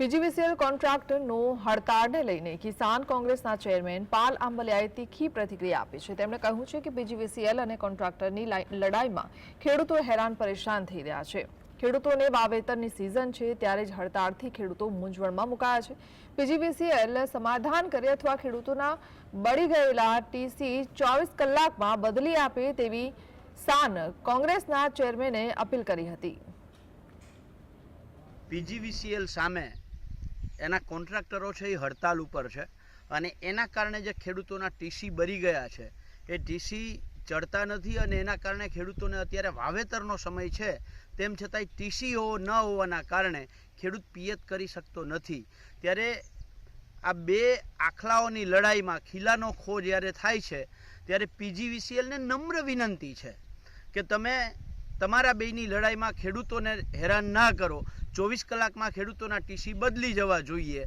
PGVCL કોન્ટ્રાક્ટરનો હડતાળને લઈને કિસાન કોંગ્રેસના chairman પાલ આંબલિયાએ તીખી પ્રતિક્રિયા આપી છે. તેમણે કહ્યું છે કે પીજીવીસીએલ અને કોન્ટ્રાક્ટરની લડાઈમાં ખેડૂતો હેરાન પરેશાન થઈ રહ્યા છે. ખેડૂતોને વાવેતરની સિઝન છે ત્યારે જ હડતાળથી ખેડૂતો મૂંઝવણમાં મુકાયા છે. પીજીવીસીએલ સમાધાન કરે અથવા ખેડૂતોના બળી ગયેલા ટીસી ચોવીસ કલાકમાં બદલી આપે તેવી સાન કોંગ્રેસના ચેરમેને અપીલ કરી હતી. પીજીવીસીએલ સામે એના કોન્ટ્રાક્ટરો છે એ હડતાલ ઉપર છે. અને એના કારણે જે ખેડૂતોના ટીસી બરી ગયા છે, એ ટીસી ચડતા નથી અને એના કારણે ખેડૂતોને અત્યારે વાવેતરનો સમય છે. તેમ છતાંય ટીસીઓ ન હોવાના કારણે ખેડૂત પિયત કરી શકતો નથી. ત્યારે આ બે આખલાઓની લડાઈમાં ખીલાનો ખો જ્યારે થાય છે, ત્યારે પીજીવીસીએલને નમ્ર વિનંતી છે કે તમે તમારા બેયની લડાઈમાં ખેડૂતોને હેરાન ના કરો. ચોવીસ કલાકમાં ખેડૂતોના ટીસી બદલી જવા જોઈએ.